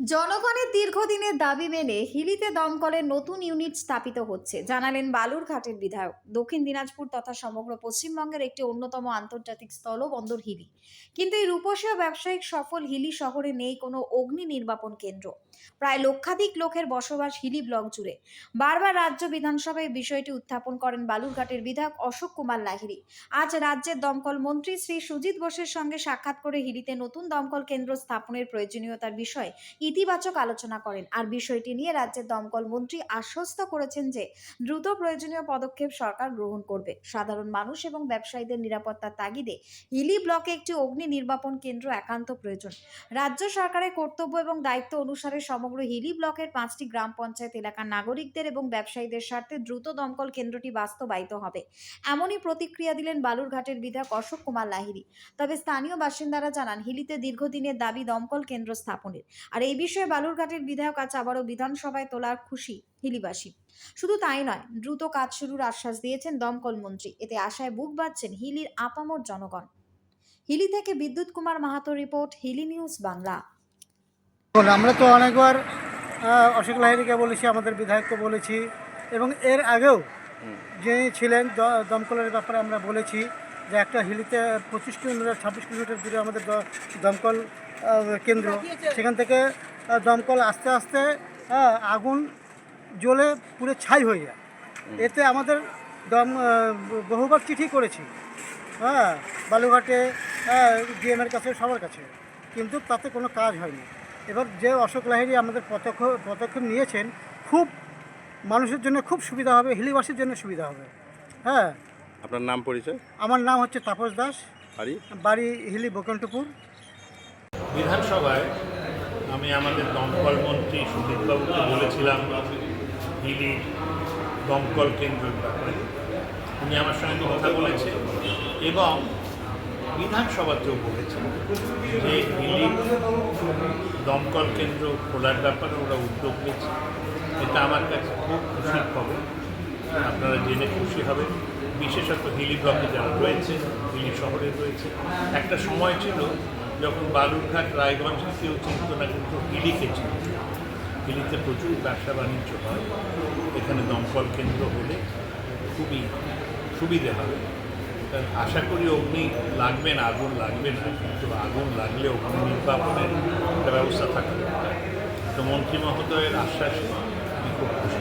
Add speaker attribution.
Speaker 1: জনগণের দীর্ঘদিনের দাবি মেনে হিলিতে দমকলের নতুন ইউনিট স্থাপিত হচ্ছে। জানালেন বালুরঘাটের বিধায়ক। দক্ষিণ দিনাজপুর তথা সমগ্র পশ্চিমবঙ্গের একটি অন্যতম আন্তর্জাতিক স্থলবন্দর হিলি। কিন্তু এই রূপসী ও ব্যবসায়িক সফল হিলি শহরে নেই কোনো অগ্নি নির্বাপন কেন্দ্র। প্রায় লক্ষাধিক লোকের বসবাস হিলি ব্লক জুড়ে। বারবার রাজ্য বিধানসভায় বিষয়টি উত্থাপন করেন বালুরঘাটের বিধায়ক অশোক কুমার লাহিড়ী। আজ রাজ্যের দমকল মন্ত্রী শ্রী সুজিত বোসের সঙ্গে সাক্ষাৎ করে হিলিতে নতুন দমকল কেন্দ্র স্থাপনের প্রয়োজনীয়তার বিষয়ে ইতিবাচক আলোচনা করেন। আর বিষয়টি নিয়ে রাজ্যের দমকল মন্ত্রী আশ্বস্ত করেছেন যে, দ্রুত প্রয়োজনীয় পদক্ষেপ সরকার গ্রহণ করবে। সাধারণ মানুষ এবং ব্যবসায়ীদের নিরাপত্তার তাগিদে হিলি ব্লকে একটি অগ্নি নির্বাপন কেন্দ্র একান্ত প্রয়োজন। রাজ্য সরকারের কর্তব্য এবং দায়িত্ব অনুসারে সমগ্র হিলি ব্লকের পাঁচটি গ্রাম পঞ্চায়েত এলাকার নাগরিকদের এবং ব্যবসায়ীদের স্বার্থে দ্রুত দমকল কেন্দ্রটি বাস্তবায়িত হবে। এমনই প্রতিক্রিয়া দিলেন বালুরঘাটের বিধায়ক অশোক কুমার লাহিড়ী। তবে স্থানীয় বাসিন্দারা জানান, হিলিতে দীর্ঘদিনের দাবি দমকল কেন্দ্র স্থাপনের। আর এই বিষয়ে বালুরঘাটের বিধায়ক আজ আবারও বিধানসভায় তোলার খুশি হিলিবাসী। শুধু তাই নয় দ্রুত কাজ শুরুর আশ্বাস দিয়েছেন দমকল মন্ত্রী। এতে আশায় বুক বাঁধছেন হিলির আপামর জনগণ। হিলি থেকে বিদ্যুৎ কুমার মাহাতো রিপোর্ট হিলি নিউজ বাংলা।
Speaker 2: আমরা তো অনেকবার অশোক লাহিড়িকে বলেছি আমাদের বিধায়ককে বলেছি এবং এর আগেও যিনি ছিলেন দ- দমকলের ব্যাপারে আমরা বলেছি যে একটা হিলিতে পঁচিশ কিলোমিটার ছাব্বিশ কিলোমিটার দূরে আমাদের দমকল কেন্দ্র। সেখান থেকে দমকল আস্তে আস্তে আগুন জ্বলে পুরো ছাই হয়ে যায়। এতে আমাদের দম বহুবার চিঠি করেছি। হ্যাঁ বালুঘাটে ডিএমের কাছে সবার কাছে। কিন্তু তাতে কোনো কাজ হয়নি। এবার যে অশোক লাহিড়ী আমাদের পদক্ষেপ পদক্ষেপ নিয়েছেন খুব মানুষের জন্য খুব সুবিধা হবে হিলিবাসীর জন্য সুবিধা হবে। হ্যাঁ
Speaker 3: আপনার নাম পরিচয়?
Speaker 2: আমার নাম হচ্ছে তাপস দাস।
Speaker 3: আরি
Speaker 2: বাড়ি হিলি বৈকুণ্ঠপুর
Speaker 4: বিধানসভায় আমি আমাদের দমকল মন্ত্রী সুদীপবাবুকে বলেছিলাম হিলি দমকল কেন্দ্রের ব্যাপারে। উনি আমার সঙ্গে কথা বলেছে এবং বিধানসভাতেও বলেছেন যে হিলি দমকল কেন্দ্র খোলার ব্যাপারে ওরা উদ্যোগ নিয়েছে এটা আমার কাছে খুব খুশির খবর। আপনারা জেনে খুশি হবেন। বিশেষত হিলি ব্লকে যারা রয়েছে, হিলি শহরে রয়েছে, একটা সময় ছিল যখন বালুরঘাট, রায়গঞ্জ কেউ চিনত না কিন্তু হিলিকে চিনত। হিলিতে প্রচুর ব্যবসা বাণিজ্য হয়। এখানে দমকল কেন্দ্র হলে খুবই সুবিধে হবে। আশা করি অগ্নি লাগবে না, আগুন লাগবে না, কিন্তু আগুন লাগলে অগ্নি নির্বাপনের একটা ব্যবস্থা থাকবে তো মন্ত্রী মহোদয়ের আশ্বাস আমি খুব খুশি